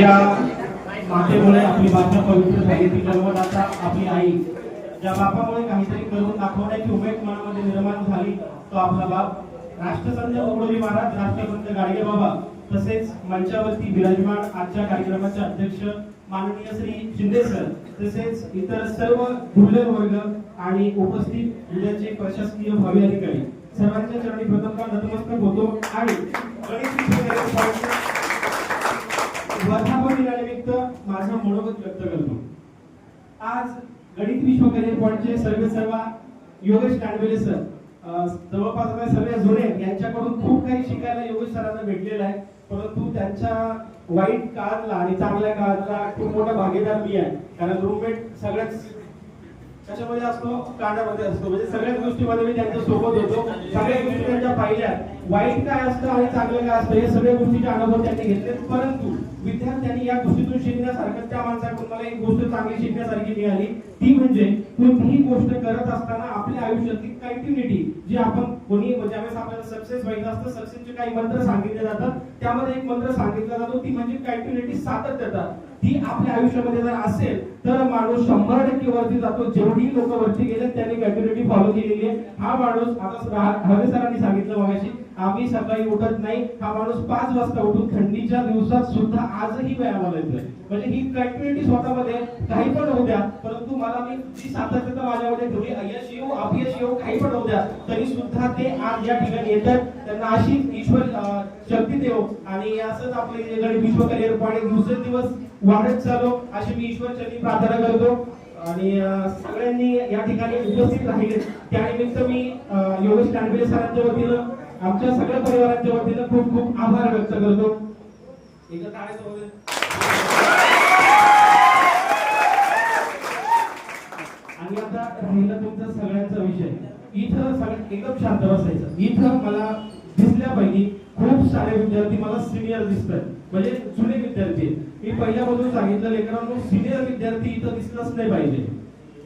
ज्या मातेमुळे आपली भाषा पवित्र झाली. ती जन्मदाता आपली आई. ज्या बापामुळे काहीतरी करून दाखवण्याची उमेद मनामध्ये निर्माण झाली तो आपला बाप. राष्ट्रसंत उघडोली महाराज राष्ट्रसंत गाडगे बाबा. तसेच मंचावरती विराजमान आजच्या कार्यक्रमाचे अध्यक्ष माननीय श्री शिंदे सर. तसेच इतर सर्व गुरुजन वर्ग आणि उपस्थित जिल्ह्याचे प्रशासकीय भावी अधिकारी. सर्वांच्या चरणी प्रथमतः नतमस्तक होतो आणि गणेश वर्धापन दिनानिमित्त माझं मनोगत व्यक्त करतो. आज गणित विश्व करिअर पॉईंटचे सर्व सर्वा योगेश कांडवेले सर जवळपास आता सगळे जुने यांच्याकडून खूप काही शिकायला योगेश सरांना भेटलेलं आहे. परंतु त्यांच्या वाईट काळातला आणि चांगल्या काळातला खूप मोठा भागीदार मी आहे. कारण रूममेट सगळ्याच कशामध्ये असतो कांडामध्ये असतो. म्हणजे सगळ्याच गोष्टीमध्ये मी त्यांच्यासोबत होतो. सगळ्या गोष्टी त्यांच्या पाहिल्या. वाईट काय असतं आणि चांगलं काय असतं हे सगळ्या गोष्टीचे अनुभव त्यांनी घेतले परंतु विद्यार्थ्यांनी या गोष्टीतून शिकण्यासारखं त्या माणसाकडून मला एक गोष्ट चांगली शिकण्यासारखी मिळाली. ती म्हणजे कोणतीही गोष्ट करत असताना आपल्या आयुष्यातली कंटिन्युटी जी आपण कोणी ज्यावेळेस आपल्याला सक्सेस व्हायचं असतं सक्सेसचे काही मंत्र सांगितले जातात त्यामध्ये एक मंत्र सांगितला जातो ती म्हणजे कंटिन्युटी सातत्यता. ती आपल्या आयुष्यामध्ये जर असेल तर माणूस शंभर टक्के वरती जातो जेवढी लोक वरती गेले त्यांनी कंटिन्युटी फॉलो केलेली आहे. हा माणूस आता हवे सरांनी सांगितलं मगाशी आम्ही सकाळी उठत नाही. हा माणूस पाच वाजता उठून थंडीच्या दिवसात सुद्धा आजही व्यायामाला येतोय म्हणजे ही कंटिन्युटी स्वतःमध्ये काही पण होऊ द्या परंतु मला मी जी सातत्यता माझ्यामध्ये ठेवली अयश येऊ हो, अपयश येऊ हो, काही पण होऊ द्या तरी सुद्धा ते आज या ठिकाणी येतात. त्यांना अशी ईश्वर शक्ती देव. आणि असंच आपले गणित विश्व करिअर पाणी दिवसेंदिवस वाढत चालो अशी मी ईश्वर चरणी प्रार्थना करतो. आणि सगळ्यांनी या ठिकाणी उपस्थित राहिले. त्यानिमित्त मी योगेश कांडवे सरांच्या वतीनं आमच्या सगळ्या परिवारांच्या वतीनं खूप खूप आभार व्यक्त करतो. एकदा आणि आता राहिला तुमचा सगळ्यांचा विषय. इथं सगळ्यात एकदम शांत बसायचं. इथं मला दिसल्यापैकी खूप सारे विद्यार्थी मला सिनियर दिसतात. म्हणजे जुने विद्यार्थी आहेत. मी पहिल्यापासून सांगितलं लेकरांनो सिनियर विद्यार्थी इथं दिसलंच नाही पाहिजे.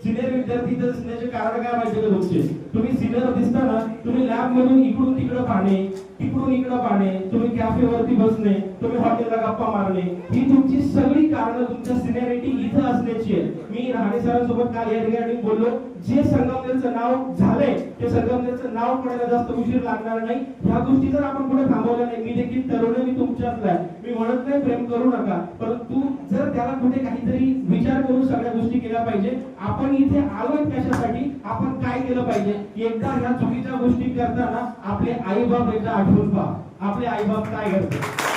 सिनियर विद्यार्थी इथं दिसण्याचे कारण काय माहिती का तुमचे? तुम्ही सिनियर दिसताना तुम्ही लॅब मधून इकडून तिकडं पाहणे तिकडून इकडं पाहणे तुम्ही कॅफेवरती बसणे तुम्ही हॉटेलला गप्पा मारणे. ही तुमची सगळी कारण तुमच्या सिनियरिटी इथं असण्याची आहे मी राहणे सरांसोबत काल या ठिकाणी बोललो. जे संगमनेरचं नाव झालंय ते संगमनेरचं नाव पडायला जास्त उशीर लागणार नाही. ह्या गोष्टी जर आपण पुढे थांबवल्या नाही मी देखील तरुण मी तुमच्यातला आहे. मी म्हणत नाही प्रेम करू नका परंतु जर त्याला कुठे काहीतरी विचार करून सगळ्या गोष्टी केल्या पाहिजे आपण इथे आलोय कशासाठी आपण काय केलं पाहिजे? एकदा ह्या चुकीच्या गोष्टी करताना आपले आई बाप एकदा आठवून पहा. आपले आई बाप काय करतात?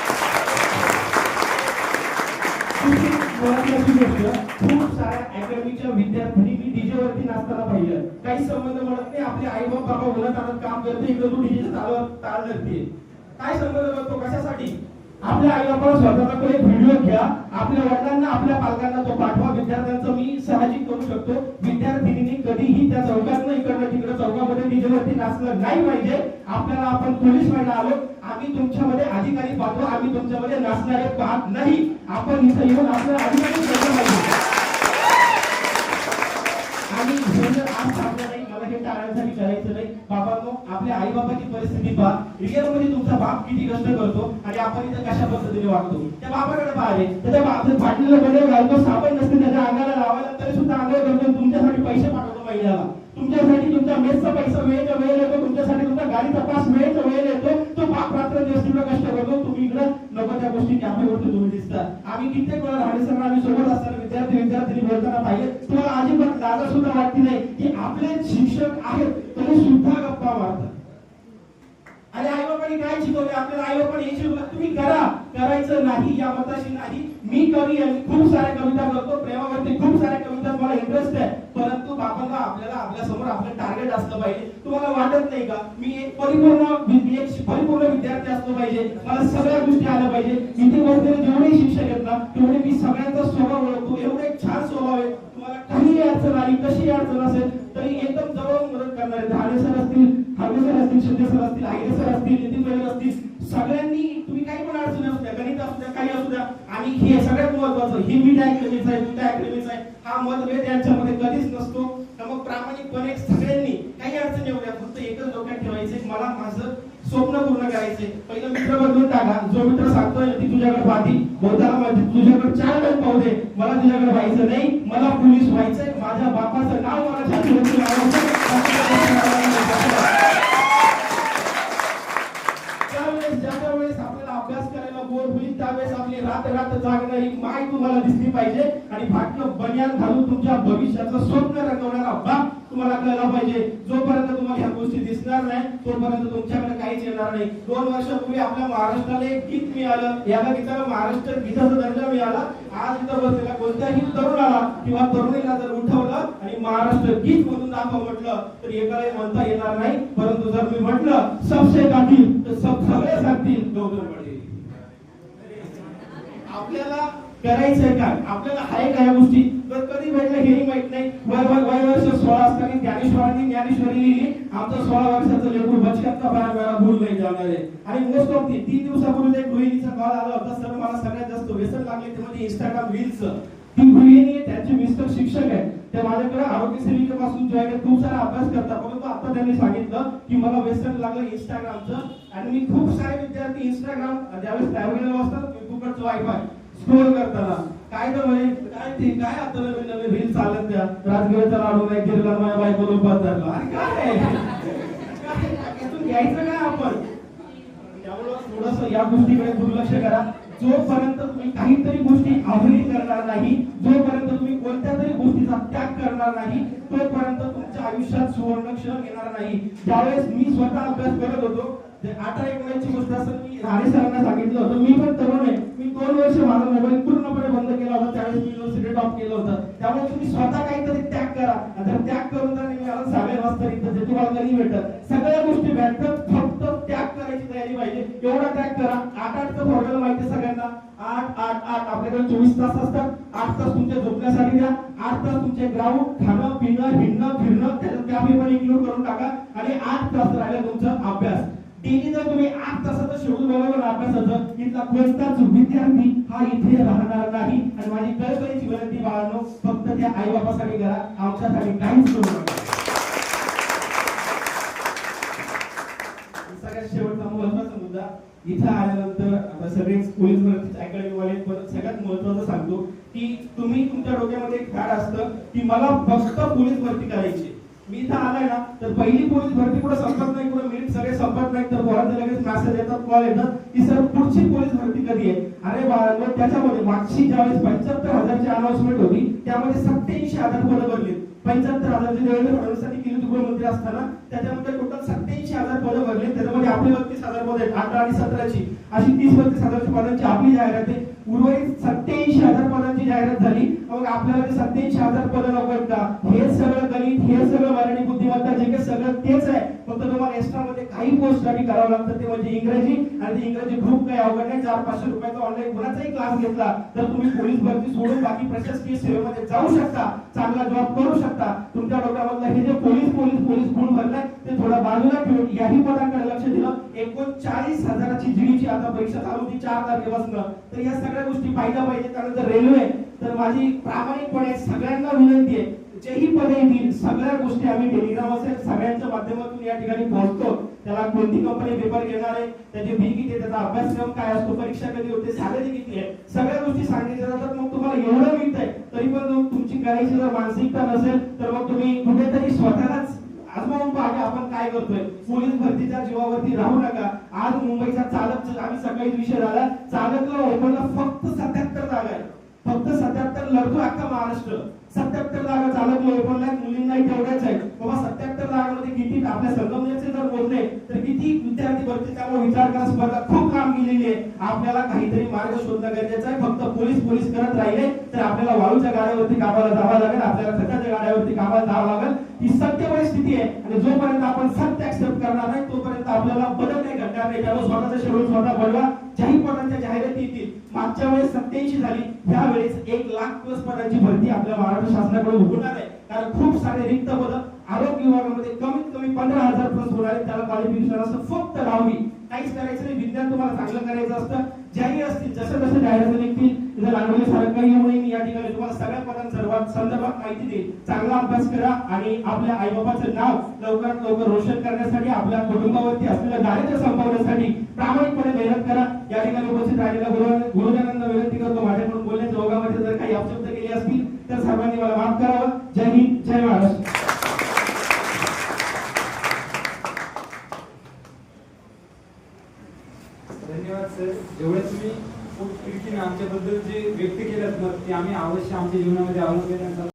दुसरी गोष्ट खूप साऱ्या अकॅडमीच्या विद्यार्थ्यांनी मी डीजे नाचताना पाहिलं काही संबंध म्हणत नाही आपले आई बाप बाबा उन्हात आणत काम करते इकडे तू डीजे चालवत ताल धरते काय संबंध करतो कशासाठी आपल्या आई बापाला स्वतःचा तो एक व्हिडिओ घ्या आपल्या वडिलांना आपल्या पालकांना तो पाठवा विद्यार्थ्यांचं मी साहजिक करू शकतो विद्यार्थिनींनी कधीही त्या चौकात इकडनं तिकडे चौकामध्ये डीजे वरती नाचलं नाही पाहिजे आपल्याला आपण पोलीस व्हायला आलो आम्ही तुमच्यामध्ये अधिकारी पाहतो आम्ही तुमच्यामध्ये नाचणारे पाहत नाही. आपण इथं येऊन आपल्याला अधिकारी केलं आणि हे जर आज सांगणार नाही मला हे टाळण्यासाठी करायचं नाही. बाबांनो आपल्या आई बाबाची परिस्थिती पहा. रिअलमध्ये तुमचा बाप किती कष्ट करतो आणि आपण इथं कशा पद्धतीने वागतो? त्या बाबाकडे पाहिले त्याच्या बाप फाटलेलं बदल घालतो साबण नसते त्याच्या अंगाला लावायला तरी सुद्धा अंगावर घालतो तुमच्यासाठी पैसे पाठवतो महिन्याला तुमच्यासाठी तुमच्या मेसचा पैसा वेळेच्या वेळ येतो तुमच्यासाठी तुमचा गाडीचा पास वेळेच्या वेळ येतो. सांगितलं नको त्या गोष्टी कॅफेवरती तुम्ही दिसता. आम्ही कित्येक वेळा राणे सर आम्ही सोबत असताना विद्यार्थी विद्यार्थी बोलताना पाहिजे तुम्हाला अजिबात लाजा सुद्धा वाटते नाही की आपले शिक्षक आहेत तरी सुद्धा गप्पा मारतात. आणि आई बाबांनी काय शिकवले? आपल्याला आई बाबांनी हे शिकवलं तुम्ही करा. करायचं नाही या मताशी नाही. मी कवी आहे. खूप साऱ्या कविता करतो. प्रेमावरती खूप साऱ्या कविता. मला इंटरेस्ट आहे. परंतु बाबांना आपल्याला आपल्यासमोर आपलं टार्गेट असलं पाहिजे. तुम्हाला वाटत नाही का? मी एक परिपूर्ण एक परिपूर्ण विद्यार्थी असलो पाहिजे. मला सगळ्या गोष्टी आल्या पाहिजे. इथे बसलेले जेवढे शिक्षक आहेत ना तेवढे मी सगळ्यांचा स्वभाव ओळखतो. एवढा एक छान स्वभाव आहे तुम्हाला काही अडचण आली कशी अडचण असेल तरी एकदम जवळ मदत करणारे धाणे सर असतील हरवे सर असतील शिंदे सर असतील आईरे सर असतील नितीन पटेल असतील सगळ्यांनी तुम्ही काही पण अडचणी असू द्या गणित असू द्या काही असू द्या आणि हे सगळ्यात महत्वाचं ही मीठ अकॅडमीच आहे मीठ अकॅडमीच आहे. हा मतभेद यांच्यामध्ये कधीच नसतो तर मग प्रामाणिकपणे सगळ्यांनी काही फक्त एकच डोक्यात ठेवायचे मला माझं स्वप्न पूर्ण करायचे. पहिलं मित्र बदलून टाका. जो मित्र सांगतोय ती तुझ्याकडे पाहती. बहुताला माहिती तुझ्या मला तुझ्याकडे व्हायचं नाही. मला पोलीस व्हायचंय. माझ्या बापाचं नाव मला त्यावेळेस आपल्याला अभ्यास करायला बोर होईल त्यावेळेस आपली रात रात जागणारी माय तुम्हाला दिसली पाहिजे. आणि भाग्य बनियान घालून तुमच्या भविष्याचं स्वप्न रंगवणारा बाप तुम्हाला कळला पाहिजे. जोपर्यंत तुम्हाला ह्या गोष्टी दिसणार नाही तोपर्यंत तुमच्याकडे काहीच येणार नाही. दोन वर्षापूर्वी आपल्या महाराष्ट्राला एक गीत मिळालं. याला गीताला महाराष्ट्र गीताचा दर्जा मिळाला. आज इथं बसलेला कोणत्याही तरुणाला किंवा तरुणीला जर उठवलं आणि महाराष्ट्र गीत म्हणून दाखव म्हटलं तर एकालाही म्हणता येणार नाही. परंतु जर मी म्हटलं सबसे गातील तर सब सगळे सांगतील गौतम पाटील. आपल्याला करायचंय काय? आपल्याला आहे काय गोष्टी? तर कधी भेटलं हेही माहीत नाही. सोळा असताना ज्ञानेश्वरांनी ज्ञानेश्वरी आमचं सोळा वर्षाचं लेकरू बचकत बाहेर वेळा भूल नाही जाणार आहे? आणि मोस्ट ऑफ ती तीन दिवसापूर्वी एक गृहिणीचा कॉल आला होता सर मला सगळ्यात जास्त व्यसन लागले ते म्हणजे इंस्टाग्राम रील्स ती गृहिणी त्यांचे मिस्टर शिक्षक आहे ते माझ्याकडे आरोग्य सेविकेपासून जॉईन आहे खूप सारा अभ्यास करतात. परंतु आता त्यांनी सांगितलं की मला व्यसन लागलं इंस्टाग्रामचं आणि मी खूप सारे विद्यार्थी इंस्टाग्राम ज्यावेळेस लायब्ररीला असतात फेसबुकवरचं वायफाय स्क्रोल करताना. काय तर म्हणजे काय ते? काय आता नवीन नवीन रील चालत त्या? राजगिरीचा लाडू नाही गिरला माझ्या बायको लोपात धरला. अरे काय? घ्यायचं काय आपण? त्यामुळं थोडस या गोष्टीकडे दुर्लक्ष करा. जोपर्यंत तुम्ही काहीतरी गोष्टी आवडी करणार नाही जोपर्यंत तुम्ही कोणत्या तरी गोष्टीचा त्याग करणार नाही तोपर्यंत तुमच्या आयुष्यात सुवर्ण क्षण येणार नाही. ज्यावेळेस मी स्वतः अभ्यास करत होतो जे एक एकोणीसची गोष्ट असं मी राणे सरांना सांगितलं होतं. मी पण तरुण आहे. मी दोन वर्ष माझा मोबाईल पूर्णपणे बंद केला होता. त्यावेळेस मी युनिव्हर्सिटी टॉप केलं होतं. त्यामुळे तुम्ही स्वतः काहीतरी त्याग करा. आणि जर त्याग करून जर मी मला वाजता इथं जे तुम्हाला घरी भेटत. सगळ्या गोष्टी भेटतात. फक्त त्याग करायची तयारी पाहिजे. एवढा त्याग करा. आठ आठचं फॉर्म्युला माहिती आहे सगळ्यांना. आठ आठ आठ. आपल्याकडे चोवीस तास असतात. आठ तास तुमच्या झोपण्यासाठी द्या. आठ तास तुमचे ग्राउंड खाणं पिणं हिंडणं फिरणं त्याच्यात आम्ही पण इन्क्लूड करून टाका. आणि आठ तास राहिला तुमचा अभ्यास. डेली जर तुम्ही आठ तासाचं शेड्यूल बनवलं अभ्यासाचं इथला कोणताच विद्यार्थी हा इथे राहणार नाही. आणि माझी कळकळीची विनंती बाळांनो फक्त त्या आई बापासाठी करा आमच्यासाठी काहीच करू नका. सगळ्यात शेवटचा महत्त्वाचा मुद्दा इथं आल्यानंतर आता सगळेच पोलीस भरती अकॅडमी वाले पण सगळ्यात महत्वाचं सांगतो की तुम्ही तुमच्या डोक्यामध्ये एक फॅड असतं की मला फक्त पोलीस भरती करायची मी इथं आलाय ना तर पहिली पोलीस भरती कुठं संपत नाही कुठं मिनिट सगळे संपत नाही तर पोरांचे लगेच मेसेज येतात कॉल येतात. की सर पुढची पोलीस भरती कधी आहे? अरे बाळा त्याच्यामध्ये मागची ज्यावेळेस पंच्याहत्तर हजारची अनाउन्समेंट होती त्यामध्ये सत्याऐंशी हजार पदं भरली. पंच्याहत्तर हजारची देवेंद्र फडणवीसांनी केली गृहमंत्री असताना त्याच्यामध्ये टोटल सत्याऐंशी हजार पदं भरली. त्याच्यामध्ये आपली बत्तीस हजार पदं आहेत अठरा आणि सतराची. अशी तीस बत्तीस हजारची पदांची आपली जाहिरात आहे. उर्वरित सत्याऐंशी हजार पदांची जाहिरात झाली. मग आपल्याला ते सत्याऐंशी हजार पद नको का हे सगळं गणित हे सगळं मराठी बुद्धिमत्ता जे काही सगळं तेच आहे. फक्त तुम्हाला एक्स्ट्रा मध्ये काही पोस्टसाठी करावं लागतं. ते म्हणजे इंग्रजी आणि ते इंग्रजी ग्रुप काही अवघड नाही. चार पाचशे रुपयाचा ऑनलाईन कुणाचाही क्लास घेतला तर तुम्ही पोलीस भरती सोडून बाकी प्रशासकीय सेवेमध्ये जाऊ शकता. चांगला जॉब करू शकता. तुमच्या डोक्यामधलं हे जे पोलीस पोलीस पोलीस गुण भरलाय ते थोडा बाजूला याही पदांकडे लक्ष दिलं. एकोणचाळीस हजाराची जीडीची आता परीक्षा चालू होती चार तारखेपासून तर या सगळ्या गोष्टी पाहिल्या पाहिजे. त्यानंतर रेल्वे. तर माझी प्रामाणिकपणे सगळ्यांना विनंती आहे जेही पदे येतील सगळ्या गोष्टी आम्ही टेलिग्राम असेल सगळ्यांच्या माध्यमातून या ठिकाणी पोहोचतो. त्याला कोणती कंपनी पेपर घेणार आहे त्याची फी किती त्याचा अभ्यासक्रम काय असतो परीक्षा कधी होते सॅलरी किती आहे सगळ्या गोष्टी सांगितल्या जातात. मग तुम्हाला एवढं मिळतंय तरी पण तुमची करायची जर मानसिकता नसेल तर मग तुम्ही कुठेतरी स्वतःलाच आजमावून पहा आपण काय करतोय? पोलीस भरतीच्या जीवावरती राहू नका. आज मुंबईचा चालक आम्ही सकाळी विषय झाला. चालकला ओपनला फक्त सत्याहत्तर जागा आहे फक्त सत्याहत्तर लढतो अख्खा महाराष्ट्र. सत्याहत्तर जागा चालक ओपनला मुलींनाही तेवढ्याच आहेत. बाबा सत्याहत्तर जागांमध्ये किती आपल्या संगमनेरचे जर बोलले तर किती विद्यार्थी भरती त्यामुळे विचार करा. स्पर्धा खूप काम केलेली आहे. आपल्याला काहीतरी मार्ग शोधणं गरजेचं आहे. फक्त पोलीस पोलीस करत राहिले तर आपल्याला वाळूच्या गाड्यावरती कामाला जावं लागेल. आपल्याला खताच्या गाड्यावरती कामाला जावं लागेल. ही परिस्थिती आहे. आणि जोपर्यंत आपण सत्य ऍक्सेप्ट करणार नाही तोपर्यंत आपल्याला बदल नाही घडणार नाही. त्यामुळे स्वतःचा शेड्यूल स्वतः बनवा जाहीर पदांच्या जाहिराती येतील. मागच्या वेळेस सत्याऐंशी झाली. ह्या एक लाख प्लस पदांची भरती आपल्या महाराष्ट्र शासनाकडे होणार आहे. कारण खूप सारे रिक्त पद आरोग्य विभागामध्ये कमीत कमी पंधरा हजार प्लस होणार आहे त्याला क्वालिफिकेशन असतं फक्त दहावी. काहीच करायचं नाही. विज्ञान तुम्हाला चांगलं करायचं असतं. ज्याही असतील जसं जसं जाहिराती निघतील जर लागलेले सारखं काही या ठिकाणी तुम्हाला सगळ्या पदांचा सर्वात संदर्भात माहिती देईल चांगला अभ्यास करा आणि आपल्या आईबाबाचं नाव लवकरात लवकर रोशन करण्यासाठी आपल्या कुटुंबावरती असलेलं दारिद्र्य संपवण्यासाठी प्रामाणिकपणे मेहनत करा. या ठिकाणी उपस्थित राहिलेल्या गुरु गुरुजनांना विनंती करतो माझ्याकडून बोलण्याच्या ओघामध्ये जर काही अपशब्द केले असतील तर सर्वांनी मला